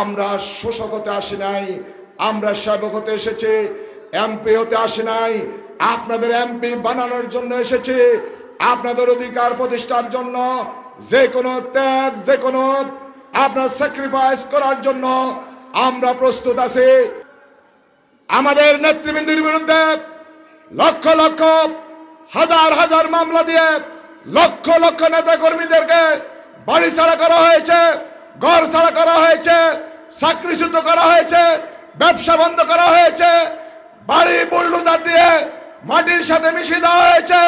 আমরা শোষক হতে আসি নাই, আমরা সেবক হতে এসেছি এমপি হতে আসি নাই, আপনাদের এমপি বানানোর জন্য এসেছি, আপনাদের অধিকার প্রতিষ্ঠার জন্য, যে কোনো ত্যাগ, যে কোনো আপনার স্যাক্রিফাইস করার জন্য আমরা প্রস্তুত আছি। আমাদের নেতৃবৃন্দের বিরুদ্ধে লক্ষ লক্ষ, হাজার হাজার মামলা দিয়ে লক্ষ লক্ষ নেতা কর্মীদেরকে বাড়ি ছাড়া করা হয়েছে। ঘর ছাড়া করা হয়েছে, চাকরি চাকরিচ্যুত করা হয়েছে, ব্যবসা বন্ধ করা হয়েছে, বাড়ি বুল্ডুজার দিয়ে মাটির সাথে মিশিয়ে দেওয়া হয়েছে,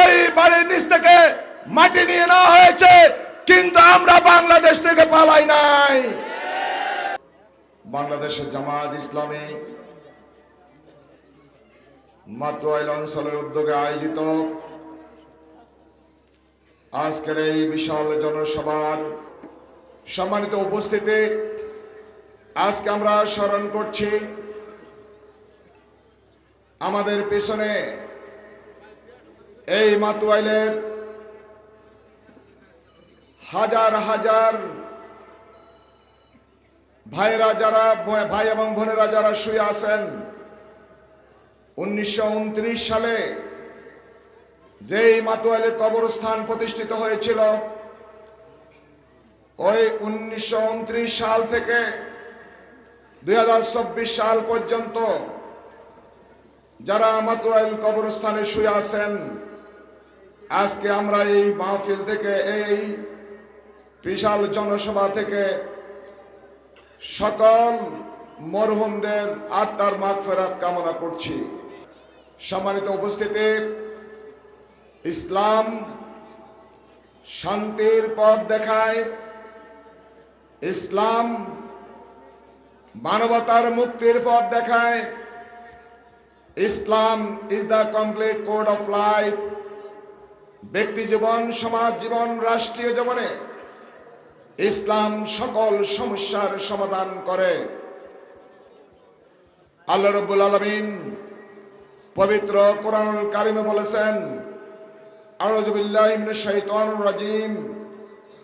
ওই বাড়ির নিচ থেকে মাটি নিয়ে নেওয়া হয়েছে, কিন্তু আমরা বাংলাদেশ থেকে পালাই নাই। বাংলাদেশের জামাত ইসলামী মাতুয়াইল অঞ্চলের উদ্যোগে আয়োজিত আজকের এই বিশাল জনসভার সম্মানিত উপস্থিতি, আজকে আমরা স্মরণ করছি আমাদের পেছনে এই মাতুয়াইলের হাজার হাজার ভাইরা যারা, ভাই এবং বোনেরা যারা শুয়ে আছেন, উনিশশো উনত্রিশ সালে যেই মাতুয়াইলের কবরস্থান প্রতিষ্ঠিত হয়েছিল ওই উনিশশো উনত্রিশ সাল থেকে দু হাজার চব্বিশ সাল পর্যন্ত যারা মাতুয়াইল কবরস্থানে শুয়ে আছেন, আজকে আমরা এই মাহফিল থেকে, এই বিশাল জনসভা থেকে সকল মরহুমদের আত্মার মাগফেরাত কামনা করছি। সম্মানিত উপস্থিতি, ইসলাম শান্তির পথ দেখায় ইসলাম মানবতার মুক্তির পথ দেখায়। Islam is the complete code of life ব্যক্তি জীবন, সমাজ জীবন, রাষ্ট্রীয় জীবনে ইসলাম সকল সমস্যার সমাধান করে। আল্লাহ রব্বুল আলমিন পবিত্র কোরআনুল কারিমে বলেছেন, আউযু বিল্লাহি মিনাশ রাজিম।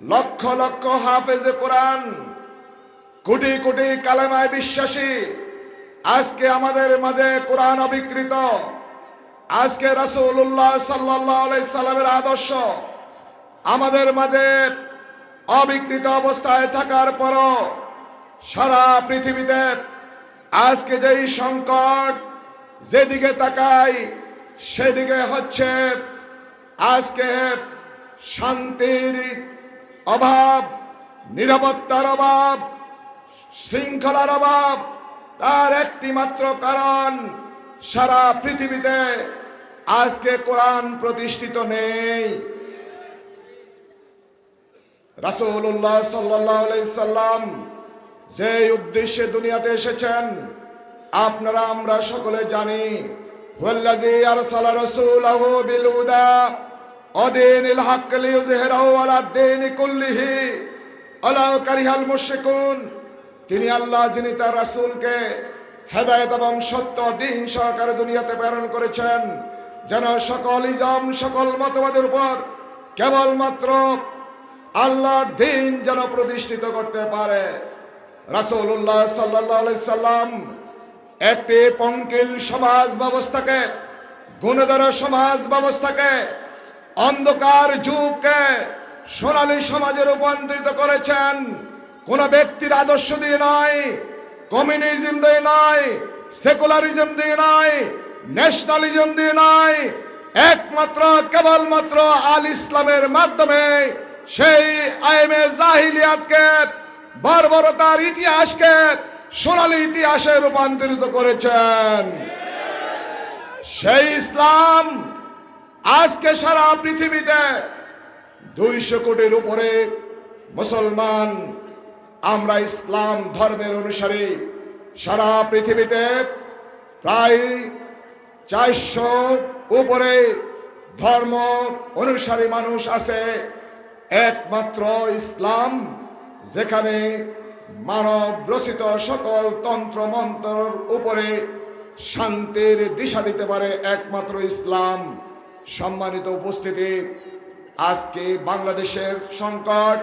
লক্ষ লক্ষ হাফেজে কোরআন, কোটি কোটি কালেমায় বিশ্বাসী। আজকে আমাদের মাঝে কোরআন অবিকৃত। আজকে রাসূলুল্লাহ সাল্লাল্লাহু আলাইহি সাল্লামের আদর্শ আমাদের মাঝে অবিকৃত অবস্থায় থাকার পরও সারা পৃথিবীতে আজকে যেই সংকট যেদিকে তাকাই, সেদিকে হচ্ছে আজকে শান্তির অভাব, নিরাপত্তার অভাব, শৃঙ্খলার অভাব, তার একটি মাত্র কারণ সারা পৃথিবীতে আজকে কোরআন প্রতিষ্ঠিত নেই। সাল্লাল্লাহু সাল্লাম যে উদ্দেশ্যে দুনিয়াতে এসেছেন, আপনারা, আমরা সকলে জানি আরসালা রাসূলাহু বিল হুদা ওয়াদিনিল হক লিইয়ুযহিরাহু আলা দ্বীনি কুল্লিহি। ওয়ালাউ কারিহাল মুশরিকুন। তিনি আল্লাহ, যিনি তার রাসূলকে হেদায়েত এবং সত্য দিন সহকারে দুনিয়াতে প্রেরণ করেছেন, যেন সকল ইজম সকল মতবাদের উপর কেবলমাত্র আল্লাহর দিন যেন প্রতিষ্ঠিত করতে পারে। রাসূলুল্লাহ সাল্লাল্লাহু সাল্লাম একটি পঙ্কিল সমাজ ব্যবস্থাকে, গুণধর সমাজ ব্যবস্থাকে অন্ধকার যুগকে সোনালী সমাজে রূপান্তরিত করেছেন। কোন ব্যক্তির আদর্শ দিয়ে নয়, কমিউনিজম দিয়ে নয়, সেকুলারিজম দিয়ে নয়, ন্যাশনালিজম দিয়ে নয়, একমাত্র, কেবলমাত্র আল ইসলামের মাধ্যমে সেই আইমে জাহিলিয়াতকে, বর্বরতার ইতিহাসকে সোনালী ইতিহাসে রূপান্তরিত করেছেন। সেই ইসলাম আজকে সারা পৃথিবীতে দুইশো কোটির উপরে মুসলমান, আমরা ইসলাম ধর্মের অনুসারী, সারা পৃথিবীতে প্রায় চারশো উপরে ধর্ম অনুসারী মানুষ আছে, একমাত্র ইসলাম, যেখানে মানব রচিত সকল তন্ত্র মন্ত্রর উপরে শান্তির দিশা দিতে পারে একমাত্র ইসলাম। সম্মানিত উপস্থিতি, আজকে বাংলাদেশের সংকট,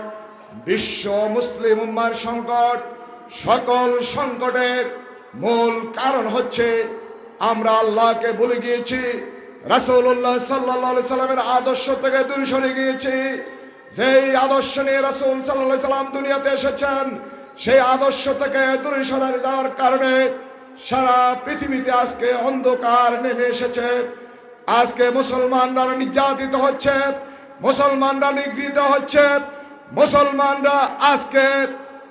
বিশ্ব মুসলিম উম্মার সংকট, সকল সংকটের মূল কারণ হচ্ছে আমরা আল্লাহকে ভুলে গিয়েছি, রাসূলুল্লাহ সাল্লাল্লাহু সাল্লামের আদর্শ থেকে দূরে সরে গিয়েছি। যেই আদর্শ নিয়ে রাসূল সাল্লাল্লাহু সাল্লাম দুনিয়াতে এসেছেন, সেই আদর্শ থেকে দূরে সরে যাওয়ার কারণে সারা পৃথিবীতে আজকে অন্ধকার নেমে এসেছে। আজকে মুসলমানরা নির্যাতিত হচ্ছে, মুসলমানরা নিগৃহীত হচ্ছে, মুসলমানরা আজকে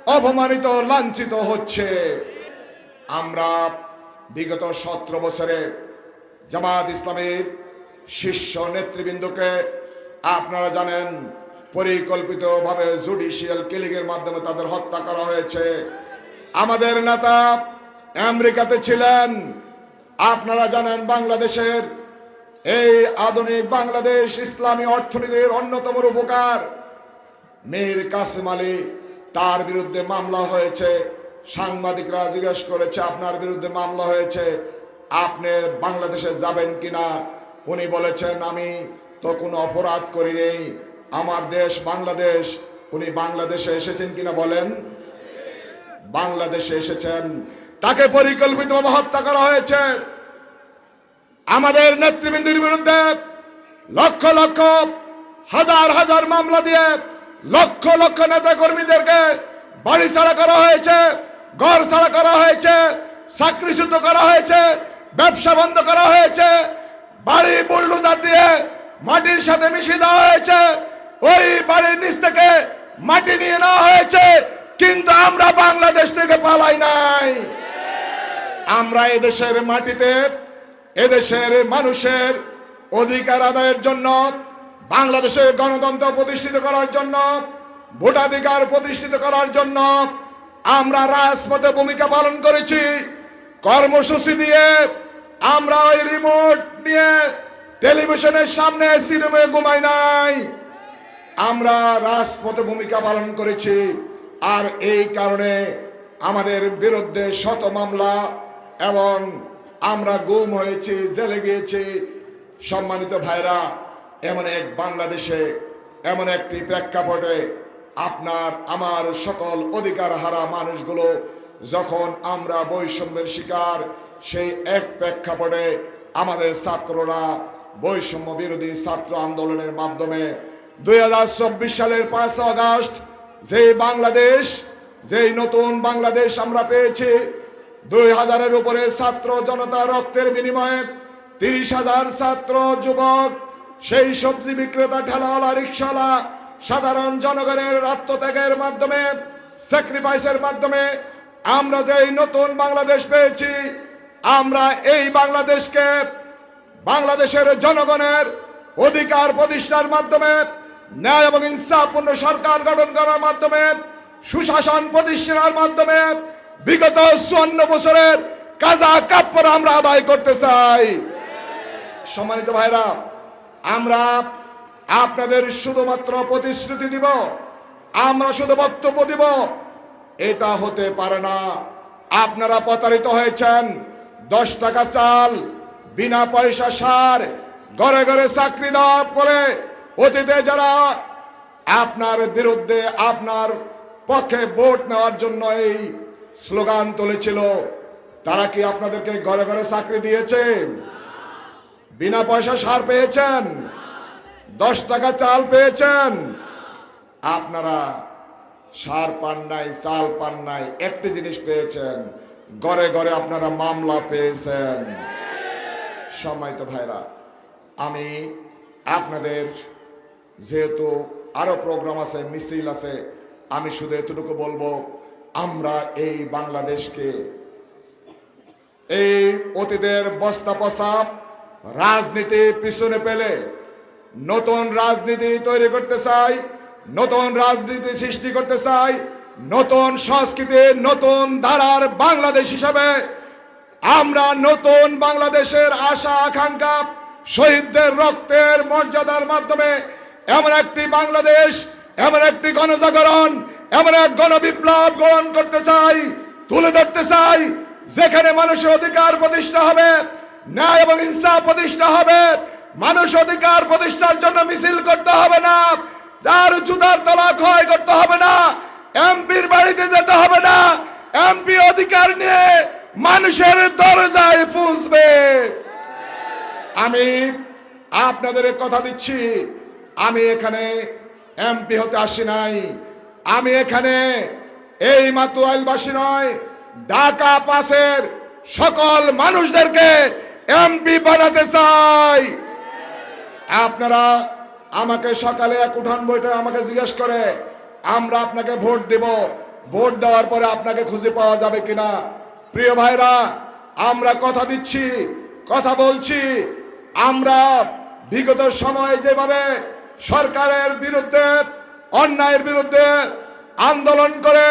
অপমানিত, লাঞ্ছিত হচ্ছে। আমরা বিগত সতেরো বছরে জামাত ইসলামের শীর্ষ নেতৃবৃন্দকে, আপনারা জানেন, পরিকল্পিতভাবে জুডিশিয়াল কিলিংয়ের মাধ্যমে তাদের হত্যা করা হয়েছে। আমাদের নেতা আমেরিকাতে ছিলেন, আপনারা জানেন বাংলাদেশের এই আধুনিক বাংলাদেশ ইসলামী অর্থনীতির অন্যতম উপকার মীর কাসিম আলী, তার বিরুদ্ধে মামলা হয়েছে। সাংবাদিকরা জিজ্ঞেস করেছে, আপনার বিরুদ্ধে মামলা হয়েছে, আপনি বাংলাদেশে যাবেন কিনা? উনি বলেছেন, আমি তো কোনো অপরাধ করি নেই আমার দেশ বাংলাদেশ। উনি বাংলাদেশে এসেছেন কিনা বলেন? বাংলাদেশে এসেছেন। তাকে পরিকল্পিতভাবে হত্যা করা হয়েছে। আমাদের নেতৃবৃন্দের বিরুদ্ধে লক্ষ লক্ষ, হাজার হাজার মামলা দিয়ে লক্ষ লক্ষ নেতা কর্মীদেরকে বাড়ি ছাড়া করা হয়েছে ঘর ছাড়া করা হয়েছে, চাকরিচ্যুত করা হয়েছে, ব্যবসা বন্ধ করা হয়েছে, বাড়ি বুল্ডুজার দিয়ে মাটির সাথে মিশিয়ে দেওয়া হয়েছে, ওই বাড়ির নিচ থেকে মাটি নিয়ে নেওয়া হয়েছে, কিন্তু আমরা বাংলাদেশ থেকে পালাই নাই। আমরা এদেশের মাটিতে এদেশের মানুষের অধিকার আদায়ের জন্য, বাংলাদেশে গণতন্ত্র প্রতিষ্ঠিত করার জন্য, ভোটাধিকার প্রতিষ্ঠিত করার জন্য আমরা রাজপথে ভূমিকা পালন করেছি। কর্মসূচি দিয়ে আমরা ওই রিমোট নিয়ে টেলিভিশনের সামনে সিনেমে ঘুমাই নাই। আমরা রাজপথে ভূমিকা পালন করেছি। আর এই কারণে আমাদের বিরুদ্ধে শত মামলা এবং আমরা গুম হয়েছি, জেলে গিয়েছি। সম্মানিত ভাইরা, এমন এক বাংলাদেশে, এমন একটি প্রেক্ষাপটে আপনার, আমার সকল অধিকার হারা মানুষগুলো যখন আমরা বৈষম্যের শিকার, সেই এক প্রেক্ষাপটে আমাদের ছাত্ররা, বৈষম্য বিরোধী ছাত্র আন্দোলনের মাধ্যমে দুই হাজার চব্বিশ সালের পাঁচ আগস্ট, যেই বাংলাদেশ, যেই নতুন বাংলাদেশ আমরা পেয়েছি দুই হাজারের উপরে ছাত্র জনতা রক্তের বিনিময়ে তিরিশ হাজার ছাত্র যুবক, সেই সবজি বিক্রেতা ঠেলাওয়ালা রিক্সাওয়ালা, সাধারণ জনগণের আত্মত্যাগের মাধ্যমে স্যাক্রিফাইসের মাধ্যমে আমরা যেই নতুন বাংলাদেশ পেয়েছি, আমরা এই বাংলাদেশকে বাংলাদেশের জনগণের অধিকার প্রতিষ্ঠার মাধ্যমে, ন্যায় এবং ইনসাফপূর্ণ সরকার গঠন করার মাধ্যমে, সুশাসন প্রতিষ্ঠার মাধ্যমে বিগত চুয়ান্ন বছরের কাজা কাপ্পর আমরা আদায় করতে চাই। সম্মানিত ভাইরা, আমরা আপনাদের শুধুমাত্র প্রতিশ্রুতি দিব, আমরা শুধু বক্তব্য দিব, এটা হতে পারে না। আপনারা প্রতারিত হয়েছেন, দশ টাকা চাল, বিনা পয়সা সার, ঘরে ঘরে চাকরি দেওয়া করে অতীতে যারা আপনার বিরুদ্ধে আপনার পক্ষে ভোট নেওয়ার জন্য এই স্লোগান তুলেছিল, তারা কি আপনাদেরকে ঘরে ঘরে চাকরি দিয়েছে? বিনা পয়সা সার পেয়েছেন? দশ টাকা চাল পেয়েছেন? আপনারা সার পান নাই, চাল পান নাই, একটি জিনিস পেয়েছেন, ঘরে ঘরে আপনারা মামলা পেয়েছেন। সময় তো ভাইরা, আমি আপনাদের যেহেতু আরও প্রোগ্রাম আছে, মিছিল আছে, আমি শুধু এতটুকু বলব আমরা এই বাংলাদেশকে এই অতীতের বস্তা প্রসাব রাজনীতি পিছনে পেলে নতুন রাজনীতি তৈরি করতে চাই, নতুন রাজনীতি সৃষ্টি করতে চাই, নতুন সংস্কৃতি, নতুন ধারার বাংলাদেশ হিসাবে আমরা নতুন বাংলাদেশের আশা, আকাঙ্ক্ষা, শহীদদের রক্তের মর্যাদার মাধ্যমে এমন একটি বাংলাদেশ, এমন একটি গণজাগরণ এমন এক গণবিপ্লব গ্রহণ করতে চাই, তুলে ধরতে চাই, যেখানে মানুষের অধিকার প্রতিষ্ঠা হবে, ন্যায় এবং ইনসাফ প্রতিষ্ঠা হবে। মানুষ অধিকার প্রতিষ্ঠার জন্য মিছিল করতে হবে না, যার জুতার তলা ক্ষয় করতে হবে না, এমপির বাড়িতে যেতে হবে না, এমপি অধিকার নিয়ে মানুষের দরজায় পুষবে। আমি আপনাদের কথা দিচ্ছি, আমি এখানে এমপি হতে আসি নাই। আমি এখানে এই মাতুয়াইলবাসী নয়, ঢাকা পাসের সকল মানুষদেরকে এমপি বানাতে চাই। আপনারা আমাকে সকালে এক উঠান বইটা আমাকে জিজ্ঞেস করে, আমরা আপনাকে ভোট দেব। ভোট দেওয়ার পরে আপনাকে খুঁজে পাওয়া যাবে কিনা? প্রিয় ভাইরা, আমরা কথা দিচ্ছি, কথা বলছি। আমরা বিগত সময় যেভাবে সরকারের বিরুদ্ধে অন্যায়ের বিরুদ্ধে আন্দোলন করে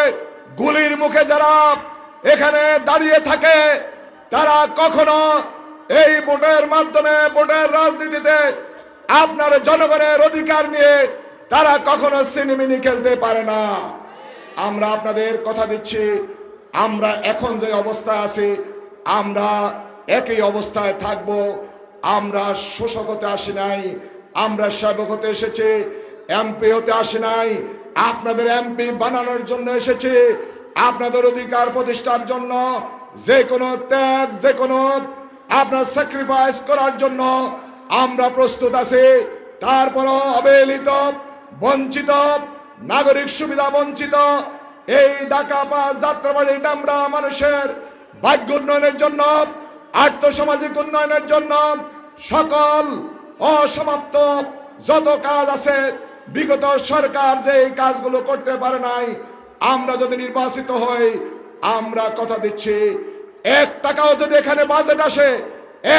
গুলির মুখে যারা এখানে দাঁড়িয়ে থাকে, তারা কখনো এই ভোটের মাধ্যমে, ভোটের রাজনীতিতে আপনার জনগণের অধিকার নিয়ে তারা কখনো সিনেমিনি খেলতে পারে না। আমরা আপনাদের কথা দিচ্ছি, আমরা এখন যে অবস্থায় আছি, আমরা একই অবস্থায় থাকব, আমরা শোষক হতে আসি নাই, আমরা সেবক হতে এসেছি এমপি হতে আসে নাই। আপনাদের এমপি বানানোর জন্য এসেছি। আপনাদের অধিকার প্রতিষ্ঠার জন্য যে কোনো ত্যাগ, যে কোনো আপনার স্যাক্রিফাইস করার জন্য আমরা প্রস্তুত আছি। তারপরও অবহেলিত, বঞ্চিত, নাগরিক সুবিধা বঞ্চিত, এই ঢাকা পাস যাত্রাবাড়ি ডামরা মানুষের ভাগ্য উন্নয়নের জন্য, আর্থসামাজিক উন্নয়নের জন্য সকল অসমাপ্ত যত কাজ আছে বিগত সরকার যে এই কাজগুলো করতে পারে নাই, আমরা যদি নির্বাচিত হই, আমরা কথা দিচ্ছি, এক টাকাও যদি এখানে বাজেট আসে,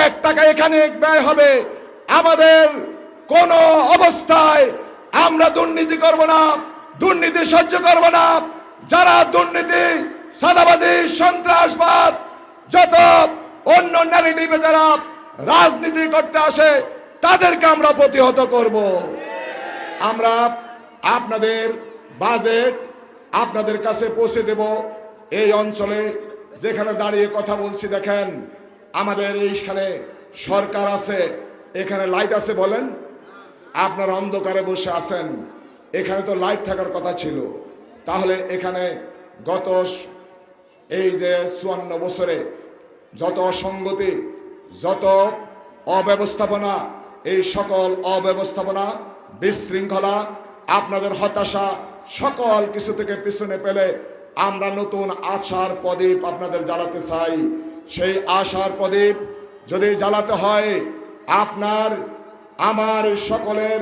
এক টাকা এখানে ব্যয় হবে, আমাদের কোন অবস্থায় আমরা দুর্নীতি করব না, দুর্নীতি সহ্য করব না। যারা দুর্নীতি সাদাবাদী সন্ত্রাসবাদ, যত অন্য নারী ন্যারেটিভে যারা রাজনীতি করতে আসে, তাদেরকে আমরা প্রতিহত করব। আমরা আপনাদের বাজেট আপনাদের কাছে পৌঁছে দেব এই অঞ্চলে যেখানে দাঁড়িয়ে কথা বলছি, দেখেন আমাদের এইখানে সরকার আছে, এখানে লাইট আছে বলেন। আপনার অন্ধকারে বসে আছেন, এখানে তো লাইট থাকার কথা ছিল। তাহলে এখানে গত এই যে চুয়ান্ন বছরে যত অসঙ্গতি, যত অব্যবস্থাপনা, এই সকল অব্যবস্থাপনা বিশৃঙ্খলা, আপনাদের হতাশা, সকল কিছু থেকে পিছনে পেলে আমরা নতুন আশার প্রদীপ আপনাদের জ্বালাতে চাই। সেই আশার প্রদীপ যদি জ্বালাতে হয়, আপনার, আমার সকলের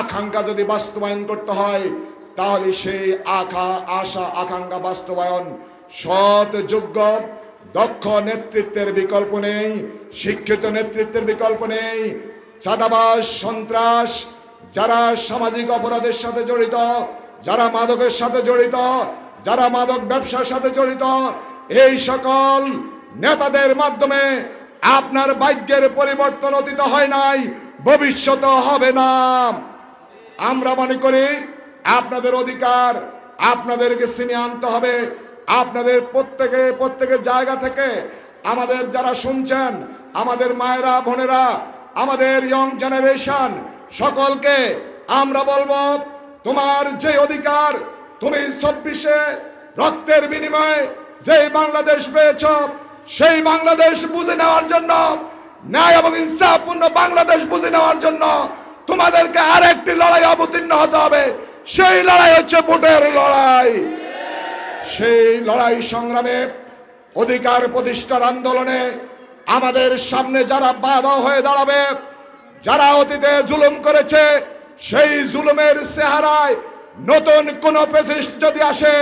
আকাঙ্ক্ষা যদি বাস্তবায়ন করতে হয়, তাহলে সেই আখা, আশা, আকাঙ্ক্ষা বাস্তবায়ন সৎ, যোগ্য, দক্ষ নেতৃত্বের বিকল্প নেই, শিক্ষিত নেতৃত্বের বিকল্প নেই চাঁদাবাস সন্ত্রাস যারা সামাজিক অপরাধের সাথে জড়িত, যারা মাদকের সাথে জড়িত, যারা মাদক ব্যবসার সাথে জড়িত, এই সকল নেতাদের মাধ্যমে আপনার বাক্যের পরিবর্তন অতীত হয় নাই, ভবিষ্যৎ হবে না। আমরা মনে করি আপনাদের অধিকার, আপনাদেরকে ছিনিয়ে আনতে হবে। আপনাদের প্রত্যেকে, প্রত্যেকের জায়গা থেকে আমাদের যারা শুনছেন, আমাদের মায়েরা, বোনেরা, আমাদের ইয়ং জেনারেশন সকলকে আমরা বলব, তোমার যে অধিকার, তুমি চব্বিশে রক্তের বিনিময়ে যে বাংলাদেশ পেয়েছ, সেই বাংলাদেশ বুঝে নেওয়ার জন্য, ন্যায় এবং ইনসাফপূর্ণ বাংলাদেশ বুঝে নেওয়ার জন্য তোমাদেরকে আরেকটি লড়াই অবতীর্ণ হতে হবে। সেই লড়াই হচ্ছে ভোটের লড়াই। সেই লড়াই সংগ্রামে অধিকার প্রতিষ্ঠার আন্দোলনে আমাদের সামনে যারা বাধা হয়ে দাঁড়াবে যারা অতীতে জুলুম করেছে, সেই জুলুমের চেহারায় নতুন কোন পেসিস্ট যদি আসে,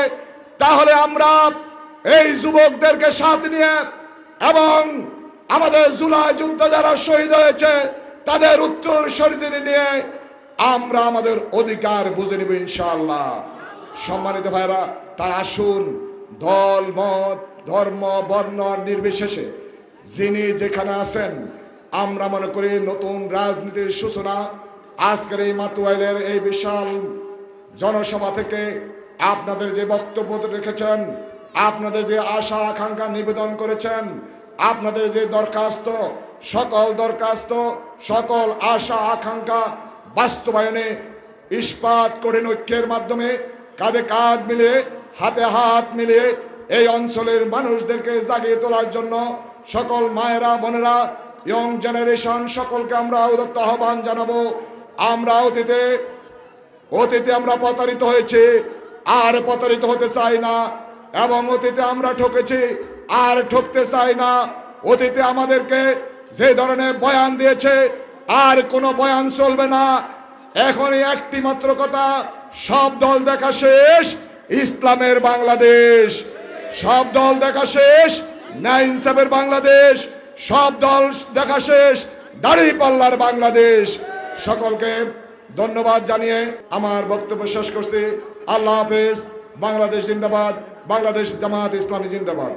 তাহলে আমরা এই যুবকদেরকে সাথ নিয়ে এবং আমাদের জুলাই যুদ্ধ যারা শহীদ হয়েছে, তাদের উত্তর শরীর নিয়ে আমরা আমাদের অধিকার বুঝে নিব ইনশাল্লাহ সম্মানিত ভাইরা তার আসুন, দল, মত, ধর্ম, বর্ণ, নির্বিশেষে যিনি যেখানে আছেন আমরা মনে করি নতুন রাজনীতির সূচনা আজকের এই মাতুয়াইলের এই বিশাল জনসভা থেকে আপনাদের যে বক্তব্য রেখেছেন, আপনাদের যে আশা আকাঙ্ক্ষা নিবেদন করেছেন, আপনাদের যে দরখাস্ত, সকল দরখাস্ত, সকল আশা আকাঙ্ক্ষা বাস্তবায়নে ইস্পাত কঠিন ঐক্যের মাধ্যমে কাঁধে কাঁধ মিলিয়ে, হাতে হাত মিলিয়ে এই অঞ্চলের মানুষদেরকে জাগিয়ে তোলার জন্য সকল মায়েরা, বোনেরা ইয়ং জেনারেশন সকলকে আমরা উদত্ত আহ্বান জানাব। আমরা অতীতে অতীতে আমরা প্রতারিত হয়েছি, আর প্রতারিত হতে চাই না। এবং অতীতে আমরা ঠকেছি, আর ঠকতে চাই না। অতীতে আমাদেরকে যে ধরনের বয়ান দিয়েছে, আর কোনো বয়ান চলবে না। এখনই একটি মাত্র কথা, সব দল দেখা শেষ, ইসলামের বাংলাদেশ। সব দল দেখা শেষ ন্যায় ইনসাফের বাংলাদেশ। সব দল দেখা শেষ, দাঁড়িয়ে পাল্লার বাংলাদেশ। সকলকে ধন্যবাদ জানিয়ে আমার বক্তব্য শেষ করছি। আল্লাহ হাফেজ, বাংলাদেশ জিন্দাবাদ, বাংলাদেশ জামাত ইসলামী জিন্দাবাদ।